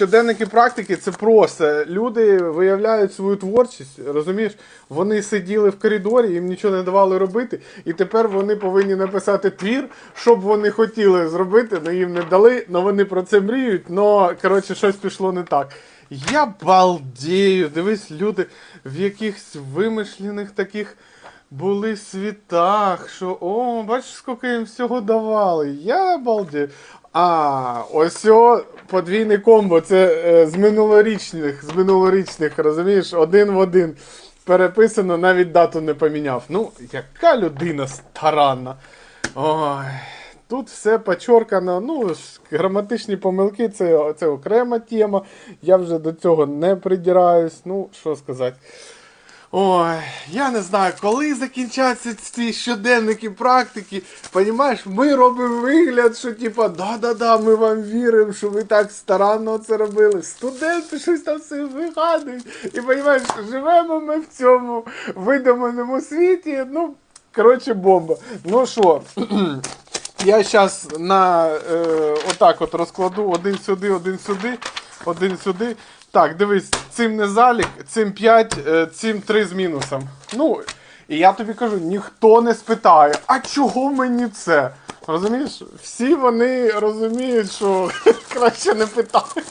Щоденники практики це просто люди виявляють свою творчість, розумієш? Вони сиділи в коридорі, їм нічого не давали робити, і тепер вони повинні написати твір, що б вони хотіли зробити, але їм не дали, але вони про це мріють, але коротше щось пішло не так. Я балдею, дивись, люди в якихось вимишлених таких були світах, що о, бачиш, скільки їм всього давали. Я балдею. А, ось подвійний комбо. Це е, з минулорічних, з минулорічних, розумієш, один в один. Переписано, навіть дату не поміняв. Ну, яка людина старанна. Ой. Тут все почоркано. Ну, граматичні помилки це, це окрема тема. Я вже до цього не придираюсь. Ну, що сказати. Ой, я не знаю, коли закінчаться ці щоденники практики. Понімаєш, ми робимо вигляд, що типа, да-да-да, ми вам віримо, що ви так старанно це робили. Студенти щось там все вигадують. І понімаєш, живемо ми в цьому видуманому світі. Ну, коротше, бомба. Ну що, я зараз на е, отак от розкладу один сюди, один сюди, один сюди. Так, дивись, цим не залік, цим 5, е, цим 3 з мінусом. Ну, і я тобі кажу, ніхто не спитає, а чого мені це? Розумієш? Всі вони розуміють, що краще не питати.